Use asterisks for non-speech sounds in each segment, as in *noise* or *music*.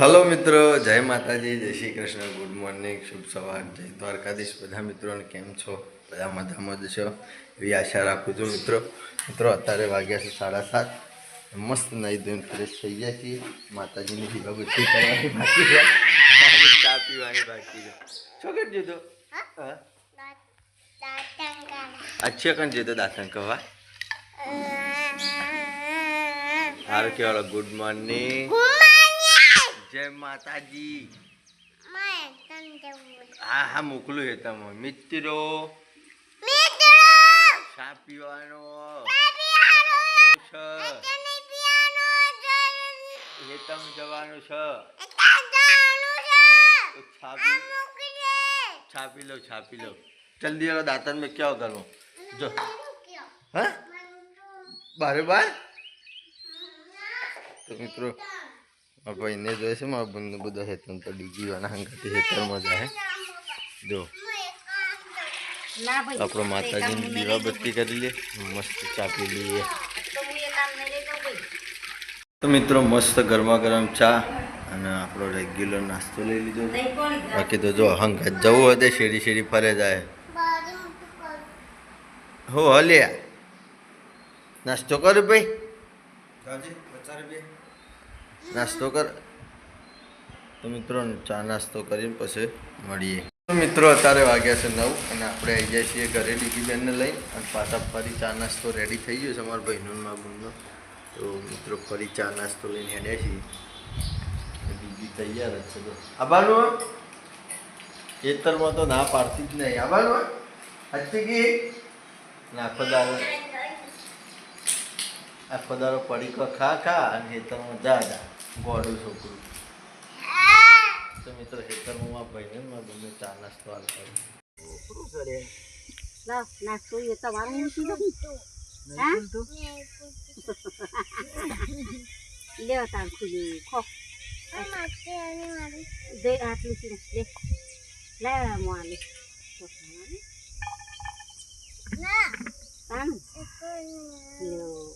Hello મિત્રો જય માતાજી જય શ્રી કૃષ્ણ ગુડ મોર્નિંગ શુભ સવાર જય દ્વારકાધીશ બધા મિત્રોને કેમ છો? બધા મજામાં જ છો? એવી આશા રાખું છું મિત્રો. મિત્રો અત્યારે વાગ્યા છે સાડા સાત. મસ્ત નહીં ધોઈને ફ્રેશ થઈ ગયા છીએ. માતાજીની બુદ્ધિ કરવાની બાકી છે. ચા પીવાની બાકી છે. શું કરી દીધો? હા? અચ્છા કણ જીધો દાતન કહેવા હારું કહેવાલો ગુડ મોર્નિંગ. જય માતાજી હા હા મોકલું છે તમે મિત્રો ચા પીવાનો છે હેતમ જવાનું છે તો છાપી છાપી લો છાપી લો જલ્દી વાળો દાંતન મેં ક્યાં કરું જો હા બારે બાર તો મિત્રો મારા ભાઈને જોઈએ છે મારા બંને બધા હેતન તો ડીજી વાના હંગાથી હેતરમાં જાય જો આપણો માતાજીની દીવા બત્તી કરી લે મસ્ત ચા પી લઈએ તો મિત્રો મસ્ત ગરમા ગરમ ચા અને આપણો રેગ્યુલર નાસ્તો લઈ લીધો. બાકી તો જો હંગત જવું હોય તો શેરી શેરી ફરે જાય. હો હલ્યા. નાસ્તો કર ભાઈ. નાસ્તો કર. તો મિત્રો, ચા નાસ્તો કરીને પછી મળીએ. મિત્રો, અત્યારે વાગ્યા છે નવ અને આપણે આવી જાય છીએ ઘરે ડીકીબેનને લઈ અને પાછા ફરી ચા નાસ્તો રેડી થઈ ગયો છે અમારા ભાઈનો ને તો મિત્રો, ફરી ચા નાસ્તો લઈને હેડ્યા છીએ. બીજી તૈયાર જ છે. તો આબાનું ખેતરમાં તો ના પાડતી જ નહીં. આબાનું હચ્ચી કે? નાખો દાડો આખો દાડો પડીકો ખા ખા અને ખેતરમાં જા જા. ગોડું છોકરું. તો મિત્રો ખેતરમાં મારા ભાઈને ને મારા બંને ચા નાસ્તો હાલતા *laughs* લાવ નાસ્તો એ તમારું મૂકી દો હા લેવા તાર ખુલ્લું ખો દે આટલું છે લે લે મોલી તાન લ્યો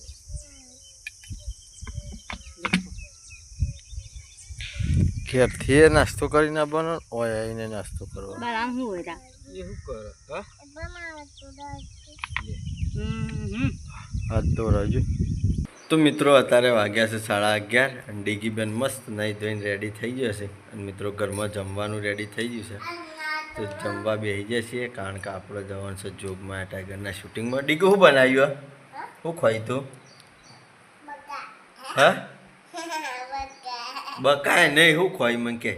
ઘેરથી નાસ્તો કરીને આવવાનો ઓય આવીને નાસ્તો કરવાનો. બાર આમ શું હોય તા? એ શું કરે? હા? હમ હાથ ધોરાજો. તો મિત્રો અત્યારે વાગ્યા છે સાડા અગિયાર અને ડીગીબેન મસ્ત નહીં ધોઈને રેડી થઈ ગયો છે. અને મિત્રો ઘરમાં જમવાનું રેડી થઈ ગયું છે. તો જમવા બેસી જાય છીએ કારણ કે આપણે જવાનું છે જોગમાં ટાઈગરના શૂટિંગમાં ડીગી શું બનાવ્યું શું ખવાય તું? હા? બકાય નહીં શું ખોઈ મને કે.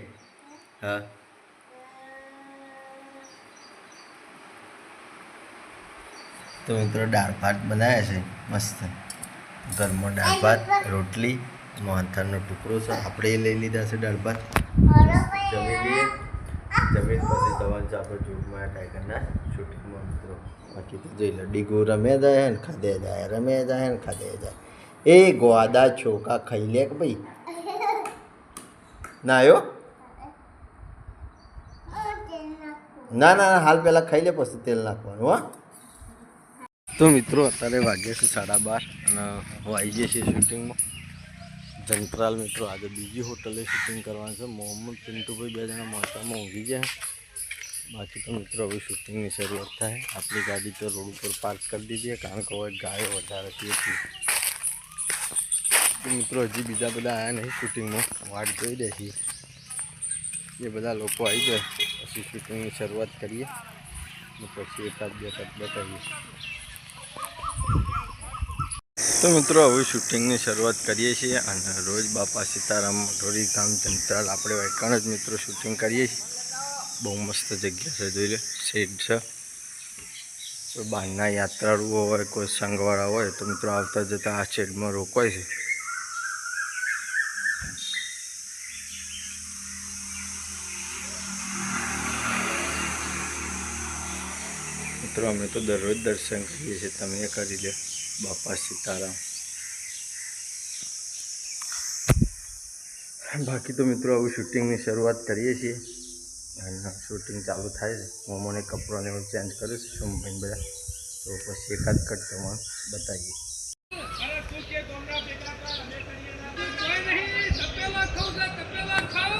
હા. તો મિત્રો દાળ ભાત બનાવ્યા છે મસ્ત. ઘરમાં દાળ ભાત રોટલી મોહનથાળનો ટુકડો છે. આપણે એ લઈ લીધા છે દાળ ભાત. જમી લઈએ. જમીન પછી તમારે છે આપણે જોગમાં ટાઈગરના શૂટિંગમાં મિત્રો. બાકી તો જોઈ લો ડીગો રમે જાય ને ખાધે જાય રમે જાય ને ખાધે જાય. એ ગોદા છોકા ખાઈ લે કે ભાઈ? ના આવ્યો ના ના ના, હાલ પહેલાં ખાઈ લે પછી તેલ નાખવાનું હા. તો મિત્રો અત્યારે વાગ્યા છે સાડા બાર અને હું આવી જઈએ છીએ શૂટિંગમાં. જંતરાલ મિત્રો આજે બીજી હોટલે શૂટિંગ કરવાનું છે. મોહમ્મદ પિન્ટુભાઈ બે જણા મોટામાં ઊંઘી જાય બાકી તો મિત્રો હવે શૂટિંગની શરૂઆત થાય. આપણી ગાડી તો રોડ ઉપર પાર્ક કરી દીધી કારણ કે હવે ગાયો વધારે હતી એટલી. તો મિત્રો, હજી બીજા બધા આવ્યા નહીં શૂટિંગમાં વાટ જોઈ દે છીએ એ બધા લોકો આવી જાય પછી શૂટિંગની શરૂઆત કરીએ. પછી એકાદ બે એકાદ બતાવીએ. તો મિત્રો, હવે શૂટિંગની શરૂઆત કરીએ છીએ અને રોજ બાપા સીતારામ મઢોરી ગામ જંતરાલ આપણે વાયકાણ જ મિત્રો શૂટિંગ કરીએ છીએ. બહુ મસ્ત જગ્યા છે, જોઈ લે શેડ છે. તો બહારના યાત્રાળુઓ હોય, કોઈ સંઘવાળા હોય, તો મિત્રો આવતા જતાં આ શેડમાં રોકાય છે. મિત્રો, અમે તો દરરોજ દર્શન કરીએ છીએ. તમે એ કરી લો બાપા સીતારામ. બાકી તો મિત્રો હવે શૂટિંગની શરૂઆત કરીએ છીએ. અને શૂટિંગ ચાલુ થાય છે. મોમોને કપડાને હું ચેન્જ કરું છું સોમભાઈ બધા. તો પછી એકાદ કટ તમારું બતાવીએ. કોઈ નહીં તપેલા ખાઉં છે તપેલા ખા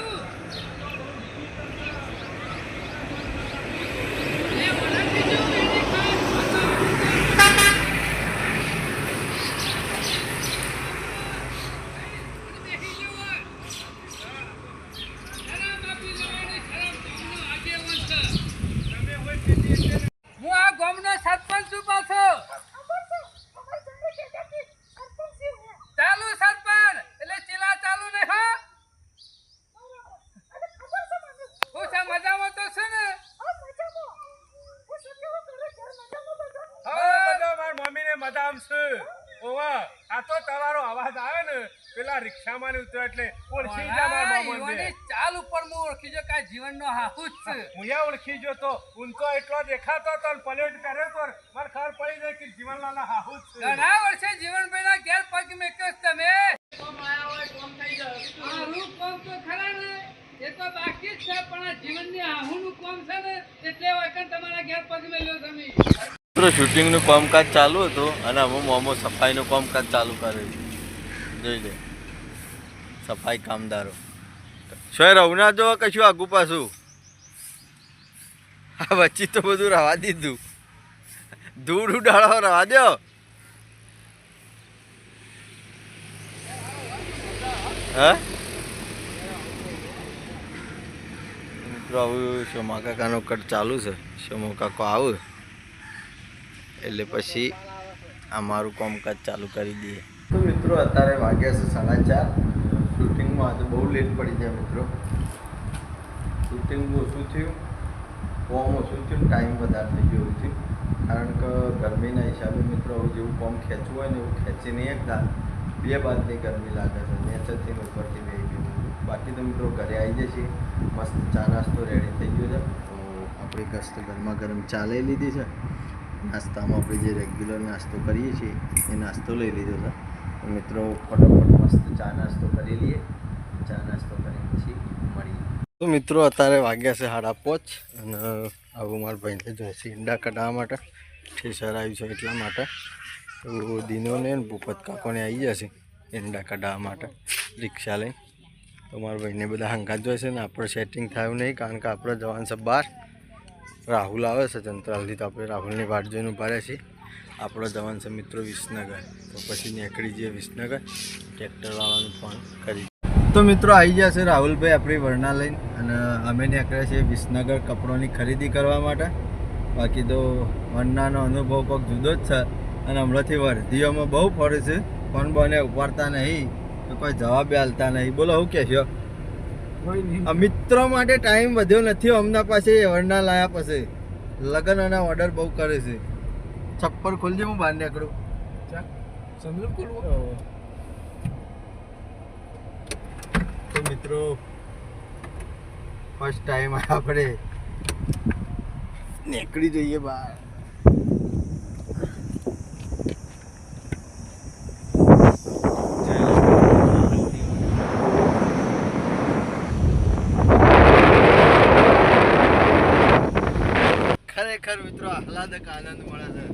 કા રિક્ષામાં ને ઉતર્યો એટલે ઓળખી જા મારા. યુવાની ચાલ ઉપર હું ઓળખી જો કા જીવનનો હાહુ જ છે. હું યા ઓળખી જો તો ઉનકો એટલો દેખાતો તો પલેટ કરે તો ને મને ખબર પડી જાય કે જીવનલાલના હાહુ જ છે. ઘણા વર્ષે જીવનભાઈના ઘેર પગ મેક્યો તમે. આ રૂપ કોમ તો ખરા ને. એ તો બાકી જ છે પણ આ જીવનની હાહુનું કોમ છે ને એટલે વખત તમારા ઘેર પગ મેલ્યો તમે મિત્રો શૂટિંગનું કામકાજ ચાલુ હતું અને હું મોમો સફાઈનું કામકાજ ચાલુ કરે છે. જોઈ લે. સફાઈ કામદારો. શોય રવના જો કશું આગું પાછું. આ વચ્ચે તો બધું રવા દીધું. ધૂળ ઉડાડો રવા દો મિત્રો આવું શોમા કાકાનો કટ ચાલુ છે. શોમો કાકો આવું. એટલે પછી અમારું કામકાજ ચાલુ કરી દઈએ. તો મિત્રો, અત્યારે વાગ્યા છે સાડા ચાર. શૂટિંગમાં આજે બહુ લેટ પડી જાય મિત્રો. શૂટિંગ ઓછું થયું કોમ ઓછું થયું ટાઈમ વધારે થઈ ગયો થયું કારણ કે ગરમીના હિસાબે મિત્રો જેવું કોમ ખેંચવું હોય ને એવું ખેંચી નહીં એકતા બે બાદની ગરમી લાગે છે. નેચરથી ઉપરથી બે બાકી તો મિત્રો ઘરે આવી જશે. મસ્ત ચા નાસ્તો રેડી થઈ ગયો છે. તો આપણે કસ્ત ગરમા ગરમ ચા લઈ લીધી છે. નાસ્તામાં આપણે જે રેગ્યુલર નાસ્તો કરીએ છીએ, એ નાસ્તો લઈ લીધો છે. મિત્રો ફટાફટ મસ્ત ચા નાસ્તો કરી લઈએ. ચા નાસ્તો કરી પછી મળીએ તો મિત્રો, અત્યારે વાગ્યા છે સાડા પાંચ અને આવું મારા ભાઈને જોઈશે ઈંડા કઢાવવા માટે. ઠેસર આવ્યું છે એટલા માટે. તો દિનોને ભૂપત કાકોને આવી જશે ઈંડા કઢાવવા માટે રિક્ષા લઈને. તો મારા ભાઈને બધા હંગાત જોઈશે ને, આપણે સેટિંગ થયું નહીં કારણ કે આપણે જવાનું છે બહાર. રાહુલ આવે છે જંત્રાલથી તો આપણે રાહુલની વાટ જોઈને રહ્યા છીએ. આપણો જવાન છે મિત્રો વિસનગર. તો પછી નીકળી જઈએ વિસનગર. ટ્રેક્ટરવાળાનું ફોન કરી. તો મિત્રો આવી ગયા છે રાહુલભાઈ આપણી વરણા લઈને અને અમે નીકળ્યા છીએ વિસનગર કપડોની ખરીદી કરવા માટે. બાકી તો વરનાનો અનુભવ કોઈક જુદો જ છે અને હમણાંથી વર્ધીઓમાં બહુ ફરે છે. ફોન બોને ઉપાડતા નહીં તો કોઈ જવાબ આલતા નહીં. બોલો હું કહેશો? આ મિત્રો માટે ટાઈમ વધ્યો નથી હમણાં પાસે વરના લાયા પછી. લગ્ન અને ઓર્ડર બહુ કરે છે. છપ્પર ખોલજે હું બહાર નીકળું. તો મિત્રો. ફર્સ્ટ ટાઈમ આપણે નીકળી જઈએ બહાર. ખરેખર મિત્રો આહલાદક આનંદ મળે છે.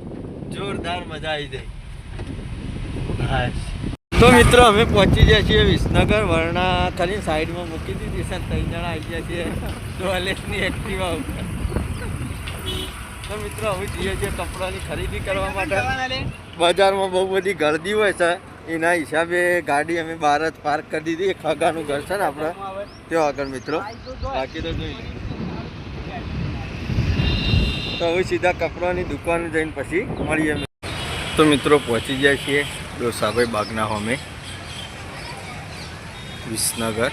જોરદાર મજા આવી જાય. હાશ. તો મિત્રો, અમે પહોંચી ગયા છીએ વિસનગર. વર્ણા ખાલી સાઈડમાં મૂકી દીધી સર ત્રણ જણા આવી ગયા છીએ ટોયલેટની એક્ટિવા ઉપર. તો મિત્રો, હવે જઈએ છીએ કપડાની ખરીદી કરવા માટે. બજારમાં બહુ બધી ગરદી હોય છે. એના હિસાબે ગાડી અમે બહાર જ પાર્ક કરી દીધી. એક હગાનું ઘર છે ને આપણે. ત્યાં આગળ, મિત્રો. બાકી તો જોઈ તો હવે સીધા કપડાની દુકાને જઈને પછી મળીએ. તો મિત્રો, પહોંચી જાય છીએ. ડોસાભાઈ બાગના હોમે વિસનગર.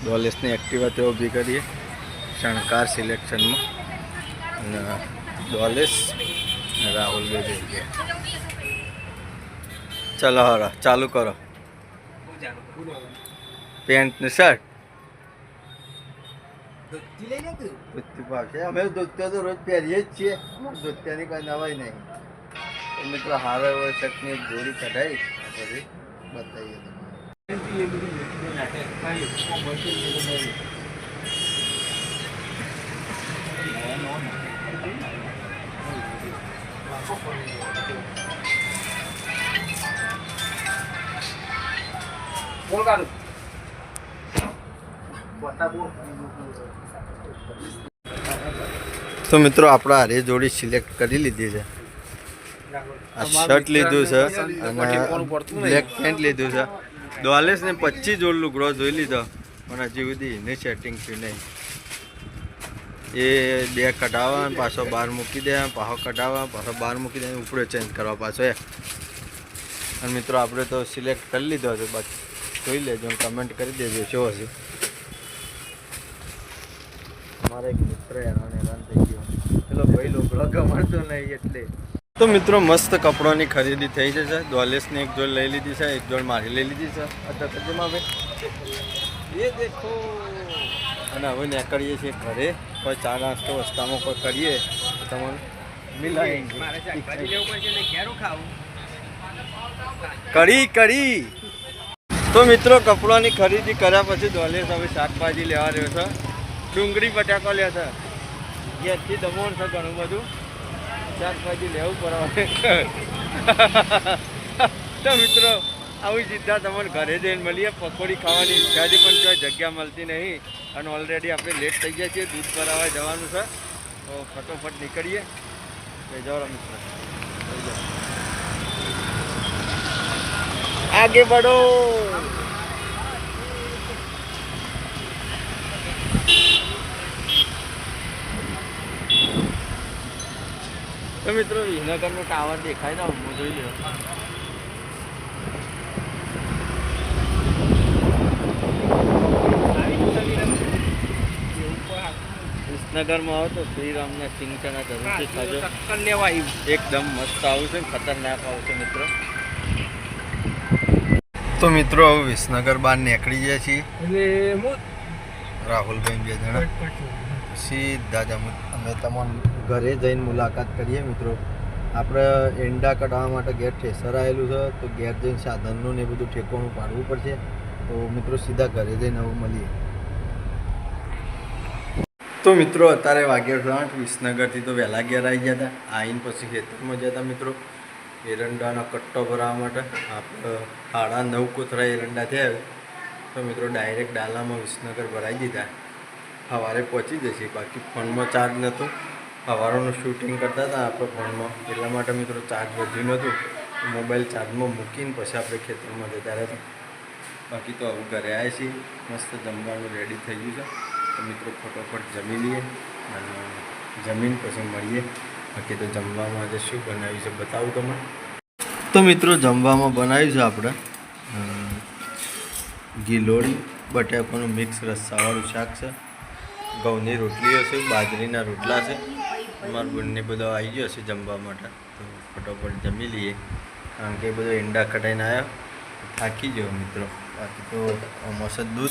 ડોલેસની એક્ટિવા તે ઊભી કરીએ શણકાર સિલેક્શનમાં. અને ડોલેસ રાહુલ બે જઈ ગયા ચલો હરો ચાલુ કરો. પેન્ટ ને શર્ટ. ધોતી ભાવશે અમે ધોતિયો તો રોજ પહેરીએ જ છીએ. ધોતિયાની કોઈ નવાઈ નહીં. મિત્રો હારો એવો એક જોડી કઢાઈ. પછી બતાવીએ તો મિત્રો, આપણે હારે જોડી સિલેક્ટ કરી લીધી છે. આ શર્ટ લીધું છે. અને બ્લેક પેન્ટ લીધું છે. દોલેસ ને પચીસ જોડ ગ્રો જોઈ લીધો. પણ હજી સુધી એને સેટિંગ થયું નહીં. એ બે કઢાવવા પાછો બહાર મૂકી દે પાછો કઢાવવા પાછો બહાર મૂકી દે ઉપડે ચેન્જ કરવા પાછો એ. અને મિત્રો આપણે તો સિલેક્ટ કરી લીધો છે. બાકી જોઈ લેજો કમેન્ટ કરી દેજો શું હશે અમારે એક મિત્ર હેરાન હેરાન થઈ ગયો. પેલો ભાઈ લોકો ગમાડતો નહીં એટલે. તો મિત્રો મસ્ત કપડોની ખરીદી થઈ જશે દ્વાલેસની એક જોડ લઈ લીધી છે એક જોડ મારી લઈ લીધી છે. અત્યારે તજમાં ભાઈ એ દેખો. અને હવે નીકળીએ છીએ ઘરે. કોઈ ચા નાસ્તો રસ્તામાં કોઈ કરીએ તો તમને કરી કઢી તો મિત્રો કપડાની ખરીદી કર્યા પછી દ્વાલેસ હવે શાકભાજી લેવા રહ્યો છે. ડુંગળી બટાકો લે છે ગેસથી દમણ છે ઘણું બધું. શાકભાજી લેવું પડે. તો મિત્રો, આવી સીધા તમને ઘરે જઈને મળીએ. પકોડી ખાવાની ઈચ્છા પણ કોઈ જગ્યા મળતી નહીં. અને ઓલરેડી આપણે લેટ થઈ ગયા છીએ, દૂધ ભરાવા જવાનું છે. તો ફટોફટ નીકળીએ. જાઓ મિત્રો. આગે બઢો. તો મિત્રો વિસનગરનો ટાવર દેખાય ને હું જોઈ લો વિસનગરમાં આવો તો શ્રીરામના સિંચના જરૂરથી ખાજો. એકદમ મસ્ત આવશે ખતરનાક આવશે મિત્રો. તો મિત્રો હવે વિસનગર બહાર નીકળી જાય છીએ. રાહુલભાઈ બે જણા. સીધા જ અમે તમારા ઘરે જઈને મુલાકાત કરીએ મિત્રો. આપણે એંડા કઢાવવા માટે ગેર ઠેસર આવેલું છે, તો ગેર જઈને સાધનનું ને બધું ઠેકોણું પાડવું પડશે. તો મિત્રો સીધા ઘરે જઈને હવે મળીએ. તો મિત્રો, અત્યારે વાગ્યા આઠ, વિસનગરથી તો વહેલા ઘેર આવી ગયા હતા. આવીને પછી ખેતરમાં જતા મિત્રો. એરંડાનો કટ્ટો ભરાવવા માટે આપણે સાડા નવ કોથરા એરંડા થયા તો મિત્રો ડાયરેક્ટ ડાલામાં વિસનગર ભરાઈ દીધા. સવારે પહોંચી જશે, બાકી ફોનમાં ચાર્જ નહોતો સવારનું શૂટિંગ કરતા હતા આપણે ફોનમાં. એટલા માટે મિત્રો ચાર્જ વધ્યું નહોતું. મોબાઈલ ચાર્જમાં મૂકીને પછી આપણે ખેતરમાં જતા રહેતા. બાકી તો હવે ઘરે આવ્યા છીએ. મસ્ત જમવાનું રેડી થઈ ગયું છે. તો મિત્રો ફટોફટ જમી લઈએ અને જમીન પછી મળીએ. બાકી તો જમવામાં આજે શું બનાવ્યું છે બતાવું તમને. તો મિત્રો જમવામાં બનાવ્યું છે આપણે ગીલોળી બટાકાનું મિક્સ રસ્સાવાળું શાક છે, ઘઉંની રોટલીઓ છે બાજરીના રોટલા છે. અમારા બંને બધો આવી ગયો છે જમવા માટે. તો ફટોફટ જમી લઈએ. કારણ કે બધો ઈંડા કટાઈને આવ્યા થાકી ગયો મિત્રો. બાકી તો મસ્ત દૂધ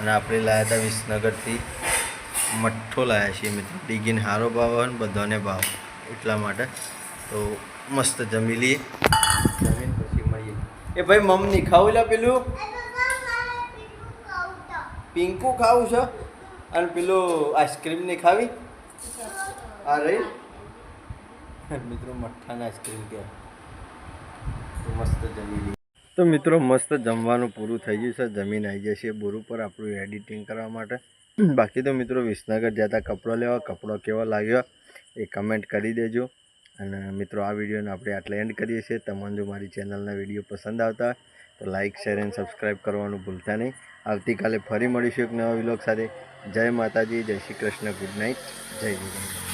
અને આપણે લાવ્યા હતા વિસનગરથી. મઠ્ઠો લાવ્યા છીએ મિત્રો. ડીગીને સારો ભાવ હોય ને બધાને ભાવ. એટલા માટે. તો મસ્ત જમી લઈએ. જમીન પછી મળીએ. એ ભાઈ, મમ્મી, ખાવું લા પેલું? પિંકુ ખાવું છે. અને પેલું આઈસ્ક્રીમ નહીં ખાવી? આ રહી? મિત્રો મઠ્ઠાના આઈસ્ક્રીમ કે. તો મસ્ત જમી તો મિત્રો મસ્ત જમવાનું પૂરું થઈ ગયું છે. જમીન આવી જશે બોર ઉપર આપણું એડિટિંગ કરવા માટે. *clears throat* બાકી તો મિત્રો વિસનગર જતા કપડો લેવા. કપડો કેવો લાગ્યો એ કમેન્ટ કરી દેજો. અને મિત્રો આ વિડીયોને આપણે આટલે એન્ડ કરીએ છીએ. તમને જો મારી ચેનલના વીડિયો પસંદ આવતા તો લાઇક શેર એન્ડ સબસ્ક્રાઈબ કરવાનું ભૂલતા નહીં. આવતીકાલે ફરી મળીશું એક નવા વિલોગ સાથે. જય માતાજી જય શ્રી કૃષ્ણ. ગુડ નાઇટ જય જય